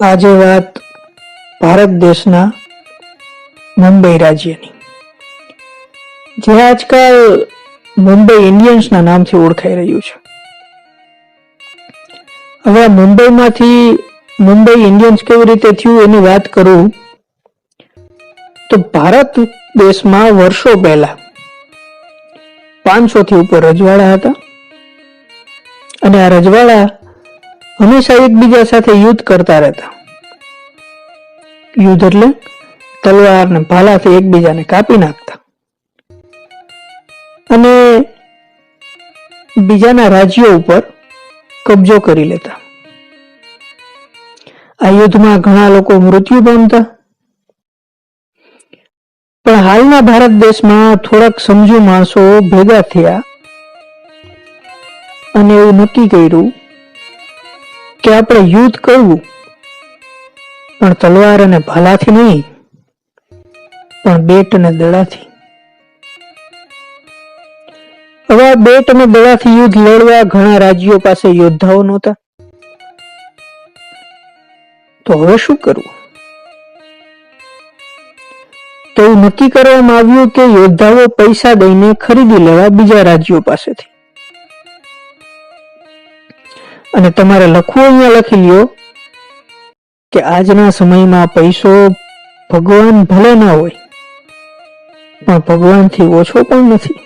આજે વાત ભારત દેશના મુંબઈ રાજ્યની. જે આજકાલ મુંબઈ ઇન્ડિયન્સના નામથી ઓળખાઈ રહ્યું છે. હવે મુંબઈમાંથી મુંબઈ ઇન્ડિયન્સ કેવી રીતે થયું એની વાત કરું, તો ભારત દેશમાં વર્ષો પહેલા પાંચસો થી ઉપર રજવાડા હતા. અને આ રજવાડા હંમેશા એકબીજા સાથે યુદ્ધ કરતા રહેતા. યુદ્ધ એટલે તલવાર ને ભાલાથી એકબીજાને કાપી નાખતા. અને બીજાના રાજ્યો ઉપર કબજો કરી લેતા. આ યુદ્ધમાં ઘણા લોકો મૃત્યુ પામતા. પણ હાલના ભારત દેશમાં થોડાક સમજુ માણસો ભેગા થયા અને એવું નક્કી કર્યું કે આપણે યુદ્ધ કરવું. પણ તલવાર અને ભાલાથી નહીં, પણ બેટ અને દડાથી. હવે આ બેટ અને દડાથી યુદ્ધ લડવા ઘણા રાજ્યો પાસે યોદ્ધાઓ નહોતા. તો હવે શું કરવું? તો એવું નક્કી કરવામાં આવ્યું કે યોદ્ધાઓ પૈસા દઈને ખરીદી લેવા બીજા રાજ્યો પાસેથી. અને તમારે લખવું અહીંયા લખી લ્યો કે આજના સમયમાં પૈસો ભગવાન ભલે ના હોય, પણ ભગવાનથી ઓછો પણ નથી.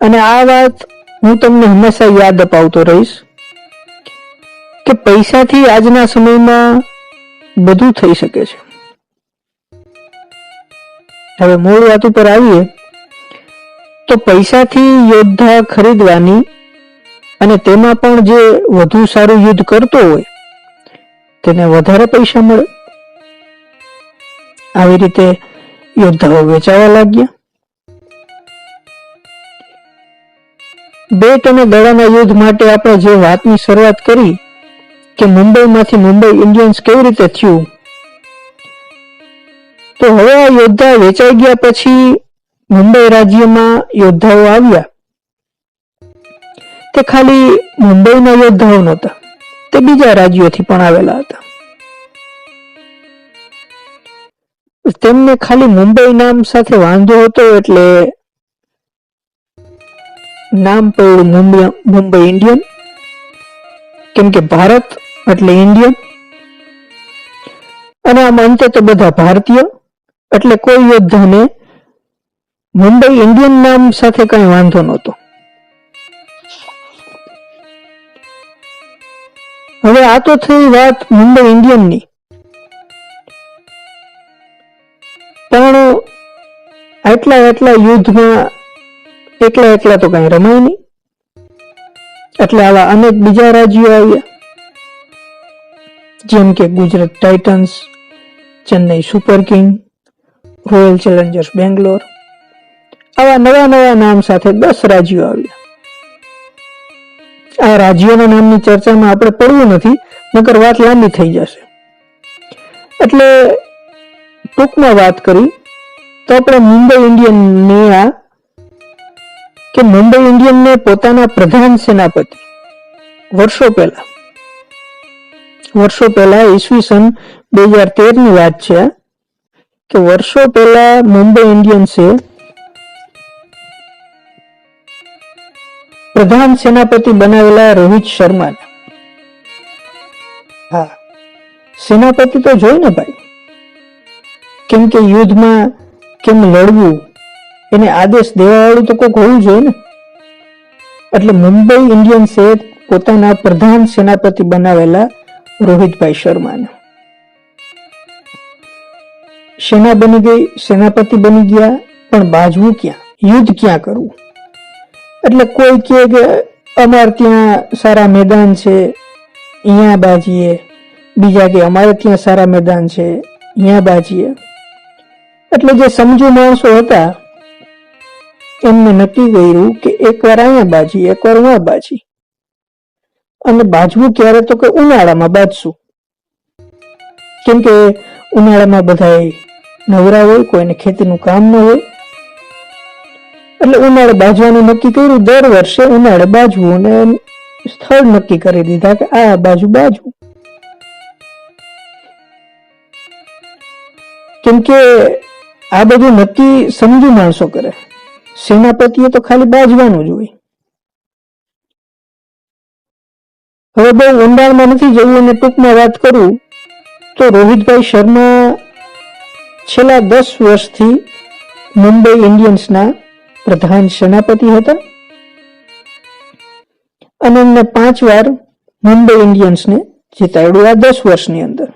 અને આ વાત હું તમને હંમેશા યાદ અપાવતો રહીશ કે પૈસાથી આજના સમયમાં બધું થઈ શકે છે. હવે મૂળ વાત ઉપર આવીએ, તો પૈસાથી યોદ્ધા ખરીદવાની અને તેમાં પણ જે વધુ સારું યુદ્ધ કરતો હોય, તેને વધારે પૈસા મળે. આવી રીતે યોદ્ધાઓ વેચાવા લાગ્યા. બેટ અને દડાના યુદ્ધ માટે આપણે જે વાતની શરૂઆત કરી, કે મુંબઈમાંથી મુંબઈ ઇન્ડિયન્સ કેવી રીતે થયું, તો હવે આ યોદ્ધા વેચાઈ ગયા પછી મુંબઈ રાજ્યમાં યોદ્ધાઓ આવ્યા. તે ખાલી મુંબઈના યોદ્ધાઓ નહોતા, તે બીજા રાજ્યોથી પણ આવેલા હતા. તેમને ખાલી મુંબઈ નામ સાથે વાંધો હતો એટલે નામ પડ્યું મુંબઈ મુંબઈ ઇન્ડિયન, કેમ કે ભારત એટલે ઇન્ડિયન, અને આમ અંતે તો બધા ભારતીય, એટલે કોઈ યોદ્ધાને મુંબઈ ઇન્ડિયન નામ સાથે કઈ વાંધો નહોતો. હવે આ તો થઈ વાત મુંબઈ ઇન્ડિયનની. પણ આટલા આટલા યુદ્ધમાં એકલા એકલા તો કઈ રમાય નહીં. એટલે આવા અનેક બીજા રાજ્યો આવ્યા. જેમ કે Gujarat Titans, Chennai Super King, Royal Challengers Bangalore. આવા નવા નવા નામ સાથે દસ રાજ્યો આવ્યા. આ રાજ્યોના નામની ચર્ચામાં આપણે પડવું નથી નકર વાત લાંબી થઈ જશે. એટલે ટૂંકમાં વાત કરી, તો આપણે મુંબઈ ઇન્ડિયનને આ, કે મુંબઈ ઇન્ડિયનને પોતાના પ્રધાન સેનાપતિ, વર્ષો પહેલા વર્ષો પહેલા ઈસવીસન બે હજાર તેરની વાત છે, કે વર્ષો પહેલા મુંબઈ ઇન્ડિયન્સે પ્રધાન સેનાપતિ બનાવેલા રોહિત શર્મા હા. સેનાપતિ તો જોઈ ને ભાઈ. કેમ કે યુદ્ધમાં કેમ લડવું એને આદેશ દેવાવાળું તો કોઈક હોવું જોઈએ ને. એટલે મુંબઈ ઇન્ડિયન્સે પોતાના પ્રધાન સેનાપતિ બનાવેલા રોહિતભાઈ શર્માને. સેના બની ગઈ સેનાપતિ બની ગયા પણ બાજવું ક્યાં? યુદ્ધ ક્યાં કરવું? એટલે કોઈ કહે કે અમારે ત્યાં સારા મેદાન છે, અહીંયા બાજીએ. બીજા કે અમારે ત્યાં સારા મેદાન છે, અહીંયા બાજીએ. એટલે જે સમજુ માણસો હતા, એમને નક્કી કર્યું કે એકવાર અહીંયા બાજી, એકવાર ત્યાં બાજી. અને બાજવું ક્યારે તો કે ઉનાળામાં બાજશું. કેમ કે ઉનાળામાં બધા નવરા હોય, કોઈને ખેતીનું કામ ન હોય એટલે ઉનાળે બાજવાનું નક્કી કર્યું, દર વર્ષે ઉનાળે બાજવું અને સ્થળ નક્કી કરી દીધા કે આ બાજુ બાજવું કેમ કે આ બધું નક્કી સમજુ માણસો કરે. સેનાપતિએ તો ખાલી બાજવાનું જ હોય. હવે બહુ ઊંડાણમાં નથી જવું અને ટૂંકમાં વાત કરું, તો રોહિતભાઈ શર્મા છેલ્લા દસ વર્ષથી મુંબઈ ઇન્ડિયન્સના પ્રધાન સેનાપતિ હતા. અને એમને પાંચ વાર મુંબઈ ઇન્ડિયન્સને જીતાડ્યું આ દસ વર્ષની અંદર.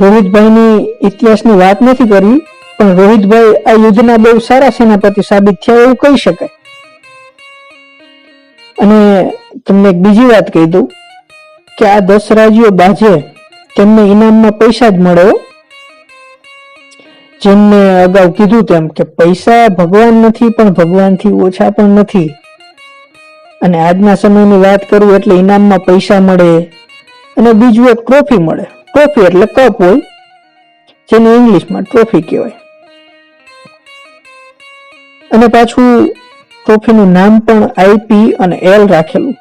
રોહિતભાઈની ઇતિહાસની વાત નથી કરી, પણ રોહિતભાઈ આ યુદ્ધના બહુ સારા સેનાપતિ સાબિત થયા એવું કહી શકાય. અને તમને એક બીજી વાત કહી દઉં કે આ દસ રાજ્યો બાજે તેમને ઇનામમાં પૈસા જ મળે હો. મેં અગાઉ કીધું તેમ કે પૈસા ભગવાન નથી, પણ ભગવાનથી ઓછા પણ નથી. અને આજના સમયની વાત કરું એટલે ઇનામમાં પૈસા મળે અને બીજું એક ટ્રોફી મળે. ટ્રોફી એટલે કપ હોય, જેને ઇંગ્લિશમાં ટ્રોફી કહેવાય. અને પાછું ટ્રોફીનું નામ પણ આઈપી અને એલ રાખેલું.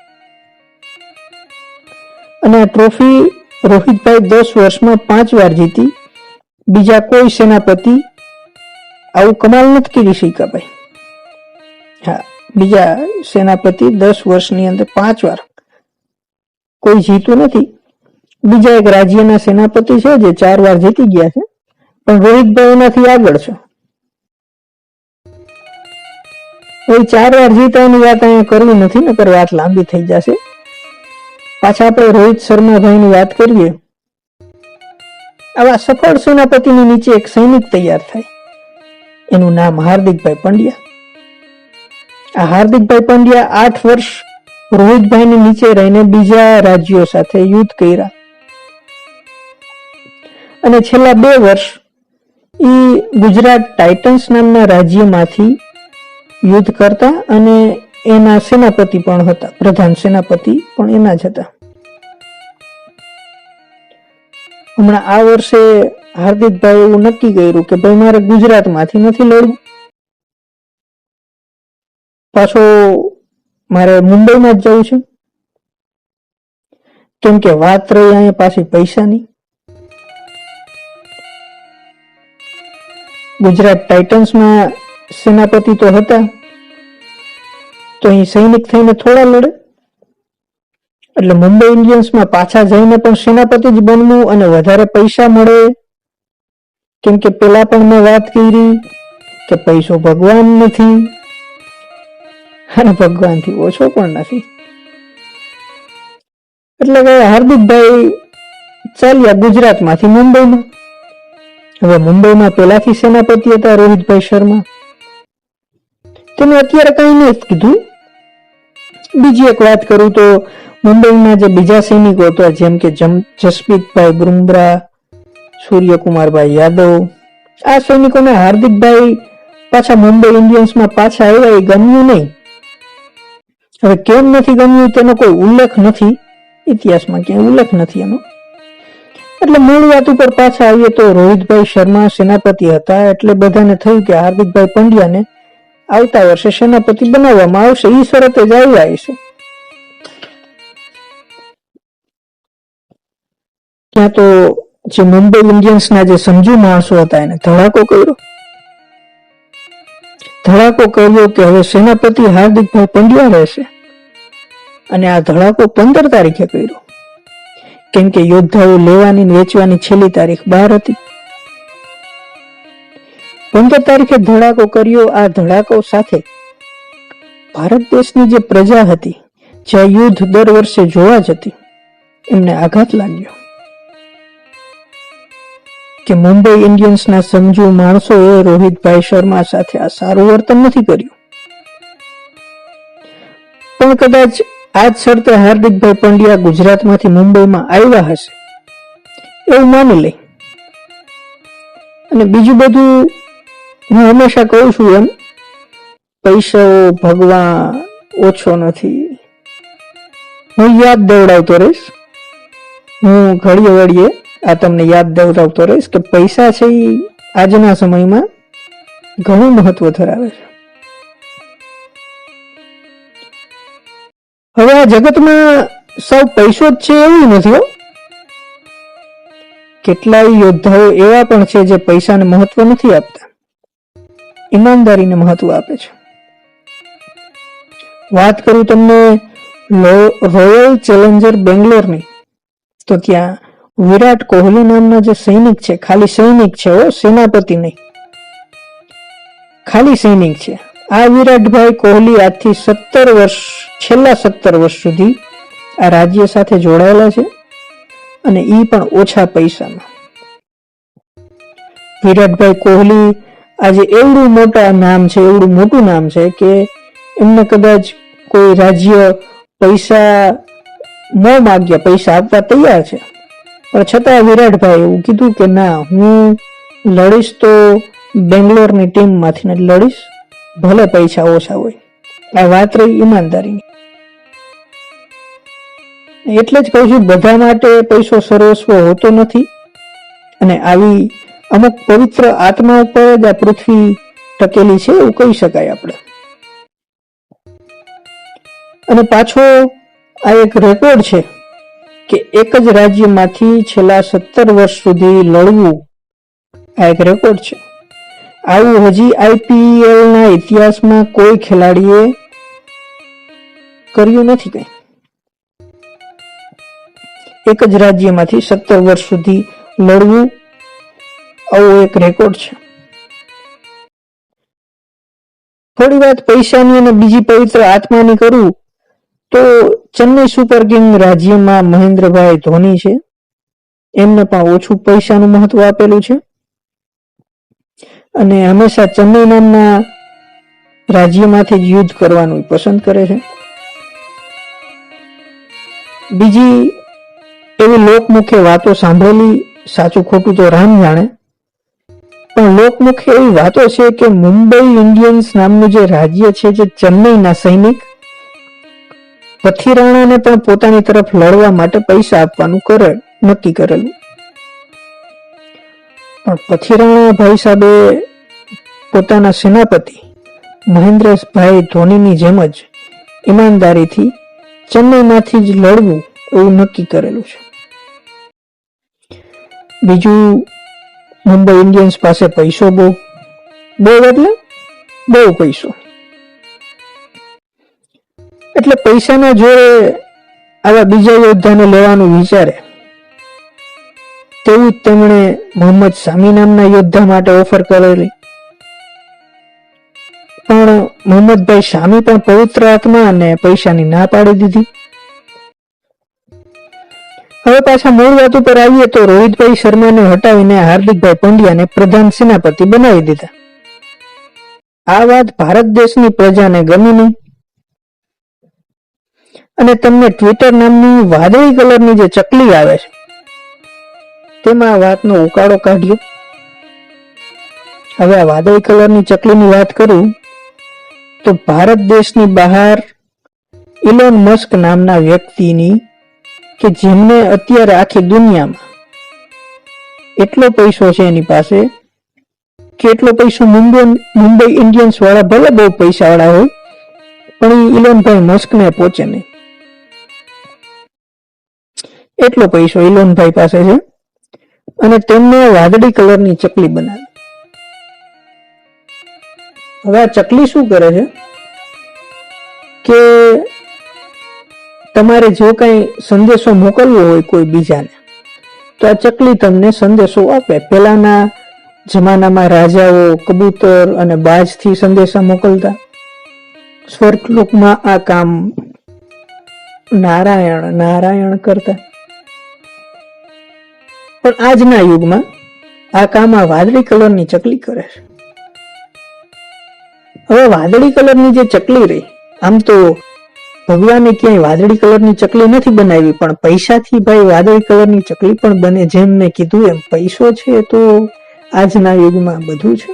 અને ટ્રોફી રોહિતભાઈ દસ વર્ષમાં પાંચ વાર જીતી. બીજા કોઈ સેનાપતિ આવું કમાલ નથી કરી શક્યા ભાઈ. હા, બીજા સેનાપતિ દસ વર્ષની અંદર પાંચ વાર કોઈ જીતું નથી. બીજા એક રાજ્યના સેનાપતિ છે જે ચાર વાર જીતી ગયા છે, પણ રોહિતભાઈ એનાથી આગળ છે. કોઈ ચાર વાર જીતાની વાત અહીંયા કરવી નથી, નકર વાત લાંબી થઈ જશે. પાછા આપણે રોહિત શર્માભાઈની વાત કરીએ. આવા સફળ સેનાપતિની નીચે એક સૈનિક તૈયાર થાય. એનું નામ હાર્દિકભાઈ પંડ્યા. આ હાર્દિકભાઈ પંડ્યા આઠ વર્ષ રોહિતભાઈની નીચે રહીને બીજા રાજ્યો સાથે યુદ્ધ કર્યા. અને છેલ્લા બે વર્ષ એ ગુજરાત ટાઇટન્સ નામના રાજ્યમાંથી યુદ્ધ કરતા અને એના સેનાપતિ પણ હતા, પ્રધાન સેનાપતિ પણ એના જ હતા. હમણાં આ વર્ષે હાર્દિકભાઈ એવું નક્કી કર્યું કે ભાઈ મારે ગુજરાતમાંથી નથી લડવું. પાછો મારે મુંબઈમાં જ જવું છે. કેમ કે વાત રહી અહીંયા પાછી પૈસાની. ગુજરાત ટાઇટન્સમાં સેનાપતિ તો હતા. તો અહીં સૈનિક થઈને થોડા લડે. એટલે મુંબઈ ઇન્ડિયન્સમાં પાછા જઈને પણ સેનાપતિ જ બનવું અને વધારે પૈસા મળે? કેમ કે પેલા પણ મેં વાત કરી કે પૈસો ભગવાન નથી. અને ભગવાનથી ઓછો પણ નથી. એટલે હાર્દિકભાઈ ચાલ્યા ગુજરાતમાંથી મુંબઈમાં. હવે મુંબઈમાં પેલાથી સેનાપતિ હતા રોહિતભાઈ શર્મા. તેને અત્યારે કઈ નથી કીધું. બીજી એક વાત કરું તો મુંબઈમાં જે બીજા સૈનિકો હતા, જેમ કે જસપ્રીતભાઈ બુમરાહ સૂર્યકુમારભાઈ યાદવ, આ સૈનિકોને હાર્દિકભાઈ પાછા મુંબઈ ઇન્ડિયન્સમાં પાછા આવ્યા, એ ગમ્યું નહીં. હવે કેમ નથી ગમ્યું, તેનો કોઈ ઉલ્લેખ નથી. ઇતિહાસમાં ક્યાંય ઉલ્લેખ નથી એનો. એટલે મૂળ વાત ઉપર પાછા આવીએ તો રોહિતભાઈ શર્મા સેનાપતિ હતા, એટલે બધાને થયું કે હાર્દિકભાઈ પંડ્યાને આવતા વર્ષે સેનાપતિ બનાવવામાં આવશે એ શરતે જ આવ્યા હશે. ત્યાં તો જે મુંબઈ ઇન્ડિયન્સના જે સમજુ માણસો હતા એને ધડાકો કર્યો. ધડાકો કર્યો કે હવે સેનાપતિ હાર્દિકભાઈ પંડ્યા રહેશે. અને આ ધડાકો પંદર તારીખે કર્યો. કેમ કે યોદ્ધાઓ લેવાની વેચવાની છેલ્લી તારીખ બાર હતી. પંદર તારીખે ધડાકો કર્યો, આ ધડાકો સાથે ભારત દેશની જે પ્રજા હતી, જ્યાં યુદ્ધ દર વર્ષે જોવા જતી, એમને આઘાત લાગ્યો. કે મુંબઈ ઇન્ડિયન્સના સમજુ માણસોએ રોહિતભાઈ શર્મા સાથે આ સારું વર્તન નથી કર્યું. પણ કદાચ આ શરતે હાર્દિકભાઈ પંડ્યા ગુજરાતમાંથી મુંબઈમાં આવ્યા હશે, એવું માની લઈ. અને બીજું બધું હું હંમેશા કહું છું એમ, પૈસો ભગવાન ઓછો નથી. હું યાદ દેવડાવતો રહીશ. હું ઘડીએ વળીએ આ તમને યાદ દેવડાવતો રહીશ કે પૈસા છે એ આજના સમયમાં ઘણું મહત્વ ધરાવે છે. હવે આ જગતમાં સૌ પૈસો જ છે એવું નથી કેટલાય યોદ્ધાઓ એવા પણ છે જે પૈસાને મહત્વ નથી આપતા. ઈમાનદારીને મહત્વ આપે છે. વાત કરું તમને રોયલ ચેલેન્જર બેંગ્લોરની તો ત્યાં વિરાટ કોહલી નામના જે સૈનિક છે, ખાલી સૈનિક છે ઓ સેનાપતિ નહીં. ખાલી સૈનિક છે. આ વિરાટભાઈ કોહલી આજથી સત્તર વર્ષ, છેલ્લા સત્તર વર્ષ સુધી આ રાજ્ય સાથે જોડાયેલા છે અને એ પણ ઓછા પૈસામાં. વિરાટભાઈ કોહલી આજે એવડું મોટા નામ છે, એવડું મોટું નામ છે કે એમને કદાચ કોઈ રાજ્ય પૈસા ન માગ્યા, પૈસા આપવા તૈયાર છે. પણ છતાં વિરાટભાઈ એવું કીધું કે ના, હું લડીશ તો બેંગ્લોરની ટીમમાંથી ને લડીશ, ભલે પૈસા ઓછા હોય. આ વાત રહી ઈમાનદારીની. એટલે જ કહું છું, બધા માટે પૈસો સર્વસ્વ હોતો નથી. અને આવી અમુક પવિત્ર આત્મા ઉપર જ આ પૃથ્વી ટકેલી છે, એવું કહી શકાય આપણે. અને પાછો આ એક રેકોર્ડ છે. કે એક જ રાજ્યમાંથી છેલ્લા સત્તર વર્ષ સુધી લડવું આ એક રેકોર્ડ છે. આવું હજી આઈપીએલના ઇતિહાસમાં કોઈ ખેલાડીએ કર્યું નથી કઈ. એક જ રાજ્યમાંથી સત્તર વર્ષ સુધી લડવું આવો એક રેકોર્ડ છે. થોડી વાત પૈસાની અને બીજી પવિત્ર આત્માની કરું. તો ચેન્નઈ સુપર કિંગ રાજ્યમાં મહેન્દ્રભાઈ ધોની છે. એમને પણ ઓછું પૈસાનું મહત્વ આપેલું છે. અને હંમેશા ચેન્નઈ નામના રાજ્યમાંથી જ યુદ્ધ કરવાનું પસંદ કરે છે. બીજી એવી લોકમુખે વાતો સાંભળેલી, સાચું ખોટું તો રામ જાણે. પણ લોકમુખે એવી વાતો છે કે મુંબઈ ઇન્ડિયન્સ નામનું જે રાજ્ય છે, જે ચેન્નઈના સૈનિક પથિરાણાને પણ પોતાની તરફ લડવા માટે પૈસા આપવાનું કરે નક્કી કરેલું. પણ પથિરાણા ભાઈ સાહેબે પોતાના સેનાપતિ મહેન્દ્રભાઈ ધોનીની જેમ જ ઈમાનદારીથી ચેન્નઈમાંથી જ લડવું એવું નક્કી કરેલું છે. બીજું, મુંબઈ ઇન્ડિયન્સ પાસે પૈસો બહુ. બહુ એટલે? બહુ પૈસો. એટલે પૈસાના જોડે આવા બીજા યોદ્ધાને લેવાનું વિચારે. તેવું તેમણે મોહમ્મદ સામી નામના યોદ્ધા માટે ઓફર કરેલી. પણ મોહમ્મદભાઈ શામી પણ પવિત્ર આત્મા અને પૈસાની ના પાડી દીધી. હવે પાછા મૂળ વાત ઉપર આવીએ તો રોહિતભાઈ શર્માને હટાવીને હાર્દિકભાઈ પંડ્યાને પ્રધાન સેનાપતિ બનાવી દીધા. આ વાત ભારત દેશની પ્રજાને ગમી નહીં. અને તમને ટ્વિટર નામની વાદળી કલરની જે ચકલી આવે છે, તેમાં વાતનો ઉકાળો કાઢ્યો. હવે આ વાદળી કલરની ચકલીની વાત કરું, તો ભારત દેશની બહાર ઇલોન મસ્ક નામના વ્યક્તિની, કે જેમને અત્યારે આખી દુનિયામાં એટલો પૈસો છે એની પાસે, કે એટલો પૈસો મુંબઈ મુંબઈ ઇન્ડિયન્સ વાળા ભલે બહુ પૈસા વાળા હોય, પણ એ ઇલોનભાઈ મસ્કને પહોંચે નહીં. એટલો પૈસો ઇલોનભાઈ પાસે છે. અને તેમને વાદળી કલરની ચકલી બનાવી. હવે આ ચકલી શું કરે છે? કે તમારે જો કઈ સંદેશો મોકલવો હોય કોઈ બીજાને, તો આ ચકલી તમને સંદેશો આપે. પેલાના જમાનામાં રાજાઓ કબૂતર અને બાજથી સંદેશા મોકલતા. સ્વર્ગલોકમાં આ કામ નારાયણ નારાયણ કરતા. પણ આજના યુગમાં આ કામ વાદળી કલરની ચકલી કરે છે. હવે વાદળી કલરની જે ચકલી રહી, આમ તો ભગવાને ક્યાંય વાદળી કલરની ચકલી નથી બનાવી, પણ પૈસાથી ભાઈ વાદળી કલરની ચકલી પણ બને જેમ મેં કીધું એમ પૈસો છે તો આજના યુગમાં બધું છે.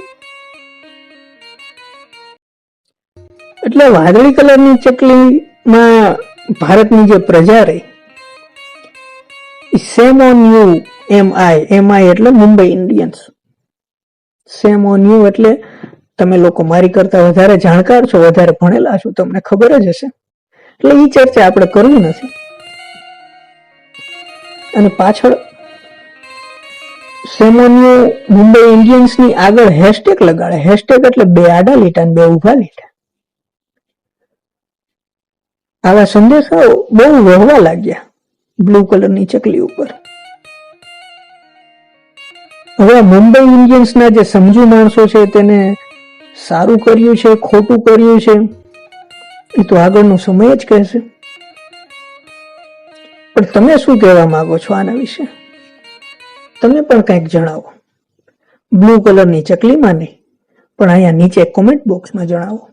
એટલે વાદળી કલરની ચકલીમાં ભારતની જે પ્રજા રહી સેમ ઓન યુ એમ આઈ એટલે Mumbai Indians shame on you એટલે તમે લોકો મારી કરતા વધારે જાણકાર છો, વધારે ભણેલા છો, તમને ખબર જ હશે. એટલે એ ચર્ચા આપણે કરવી નથી. અને પાછળ સેમોન્યુ મુંબઈ ઇન્ડિયન્સની આગળ હેશટેગ લગાડે. હેશટેગ એટલે બે આડા લીટા અને બે ઊભા લીટા. આવા સંદેશાઓ બહુ વહવા લાગ્યા બ્લુ કલરની ચકલી ઉપર. હવે મુંબઈ ઇન્ડિયન્સના જે સમજુ માણસો છે તેને સારું કર્યું છે, ખોટું કર્યું છે, એ તો આગળનો સમય જ કહેશે. પણ તમે શું કહેવા માંગો છો આના વિશે? તમે પણ કંઈક જણાવો. બ્લુ કલરની ચકલીમાં નહીં, પણ અહીંયા નીચે કોમેન્ટ બોક્સમાં જણાવો.